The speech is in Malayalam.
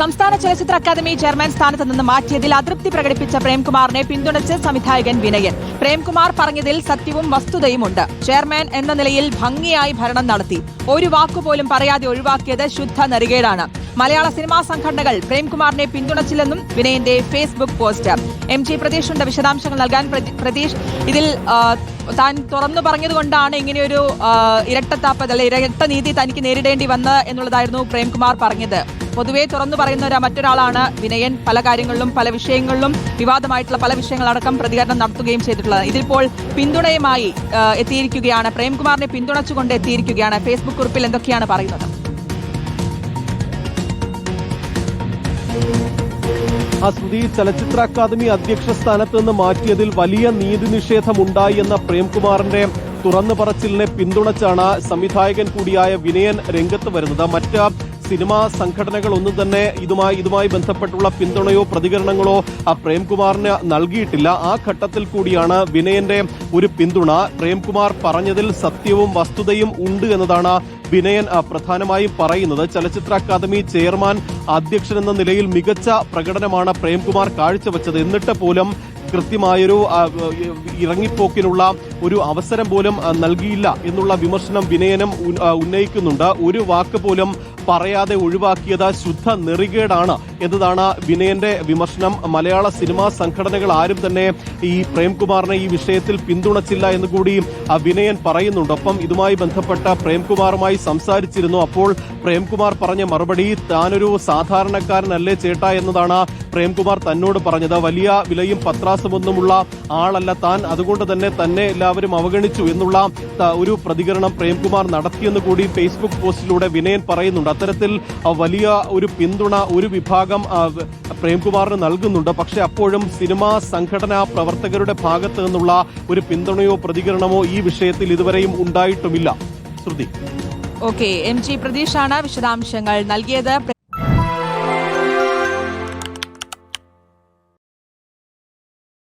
സംസ്ഥാന ചലച്ചിത്ര അക്കാദമി ചെയർമാൻ സ്ഥാനത്ത് നിന്ന് മാറ്റിയതിൽ അതൃപ്തി പ്രകടിപ്പിച്ച പ്രേംകുമാറിനെ പിന്തുണച്ച് സംവിധായകൻ വിനയൻ. പ്രേംകുമാർ പറഞ്ഞതിൽ സത്യവും വസ്തുതയുമുണ്ട്. ചെയർമാൻ എന്ന നിലയിൽ ഭംഗിയായി ഭരണം നടത്തി. ഒരു വാക്കുപോലും പറയാതെ ഒഴിവാക്കിയത് ശുദ്ധ നരികേടാണ് മലയാള സിനിമാ സംഘടനകൾ പ്രേംകുമാറിനെ പിന്തുണച്ചില്ലെന്നും വിനയന്റെ ഫേസ്ബുക്ക് പോസ്റ്റ്. എം ജി പ്രതീഷിന്റെ വിശദാംശങ്ങൾ നൽകാൻ പ്രതി- പ്രതീഷ്. ഇതിൽ താൻ തുറന്നു പറഞ്ഞതുകൊണ്ടാണ് ഇങ്ങനെയൊരു ഇരട്ടത്താപ്പ് അല്ലെ ഇരട്ട നീതി തനിക്ക് നേരിടേണ്ടി വന്നത് എന്നുള്ളതായിരുന്നു പ്രേംകുമാർ പറഞ്ഞത്. പൊതുവെ തുറന്നു പറയുന്ന മറ്റൊരാളാണ്. വിനയൻ പല കാര്യങ്ങളിലും പല വിഷയങ്ങളിലും വിവാദമായിട്ടുള്ള പല വിഷയങ്ങളടക്കം പ്രതികരണം നടത്തുകയും ചെയ്തിട്ടുള്ളത്. ഇതിപ്പോൾ പിന്തുണയുമായി എത്തിയിരിക്കുകയാണ്. പ്രേംകുമാറിനെ പിന്തുണച്ചുകൊണ്ട് എത്തിയിരിക്കുകയാണ്. ഫേസ്ബുക്ക് കുറിപ്പിൽ എന്തൊക്കെയാണ് പറയുന്നത്? ആ സ്മൃതി ചലച്ചിത്ര അക്കാദമി അധ്യക്ഷ സ്ഥാനത്ത് നിന്ന് മാറ്റിയതിൽ വലിയ നീതി നിഷേധമുണ്ടായി എന്ന പ്രേംകുമാറിന്റെ തുറന്നു പറച്ചിലിനെ പിന്തുണച്ചാണ് സംവിധായകൻ കൂടിയായ വിനയൻ രംഗത്ത് വരുന്നത്. മറ്റ് സിനിമാ സംഘടനകൾ ഒന്നും തന്നെ ഇതുമായി ഇതുമായി ബന്ധപ്പെട്ടുള്ള പിന്തുണയോ പ്രതികരണങ്ങളോ പ്രേംകുമാറിന് നൽകിയിട്ടില്ല. ആ ഘട്ടത്തിൽ കൂടിയാണ് വിനയന്റെ ഒരു പിന്തുണ. പ്രേംകുമാർ പറഞ്ഞതിൽ സത്യവും വസ്തുതയും ഉണ്ട് എന്നതാണ് വിനയൻ പ്രധാനമായും പറയുന്നത്. ചലച്ചിത്ര അക്കാദമി ചെയർമാൻ അധ്യക്ഷൻ എന്ന നിലയിൽ മികച്ച പ്രകടനമാണ് പ്രേംകുമാർ കാഴ്ചവെച്ചത്. എന്നിട്ട് പോലും കൃത്യമായൊരു ഇറങ്ങിപ്പോക്കിനുള്ള ഒരു അവസരം പോലും നൽകിയില്ല എന്നുള്ള വിമർശനം വിനയനം ഉന്നയിക്കുന്നുണ്ട്. ഒരു വാക്ക് പോലും പറയാതെ ഒഴിവാക്കിയത് ശുദ്ധ നെറികേടാണ്. എന്നതാണ് വിനയന്റെ വിമർശനം. മലയാള സിനിമാ സംഘടനകൾ ആരും തന്നെ ഈ പ്രേംകുമാറിനെ ഈ വിഷയത്തിൽ പിന്തുണച്ചില്ല എന്ന് കൂടി വിനയൻ പറയുന്നുണ്ട്. ഒപ്പം ഇതുമായി ബന്ധപ്പെട്ട പ്രേംകുമാറുമായി സംസാരിച്ചിരുന്നു. അപ്പോൾ പ്രേംകുമാർ പറഞ്ഞ മറുപടി താനൊരു സാധാരണക്കാരനല്ലേ ചേട്ട എന്നതാണ് പ്രേംകുമാർ തന്നോട് പറഞ്ഞത്. വലിയ വിലയും പത്രാസമൊന്നുമുള്ള ആളല്ല താൻ. അതുകൊണ്ട് തന്നെ തന്നെ എല്ലാവരും അവഗണിച്ചു എന്നുള്ള ഒരു പ്രതികരണം പ്രേംകുമാർ നടത്തിയെന്ന് കൂടി ഫേസ്ബുക്ക് പോസ്റ്റിലൂടെ വിനയൻ പറയുന്നുണ്ട്. അത്തരത്തിൽ വലിയ ഒരു പിന്തുണ ഒരു വിഭാഗം വ- പ്രേംകുമാറിന് നൽകുന്നുണ്ട്. പക്ഷേ അപ്പോഴും സിനിമാ സംഘടനാ പ്രവർത്തകരുടെ ഭാഗത്ത് നിന്നുള്ള ഒരു പിന്തുണയോ പ്രതികരണമോ ഈ വിഷയത്തിൽ ഇതുവരെയും ഉണ്ടായിട്ടുമില്ല. ശ്രുതി. ഓക്കെ എം ജി പ്രതീഷാണ് വിശദാംശങ്ങൾ നൽകിയത്.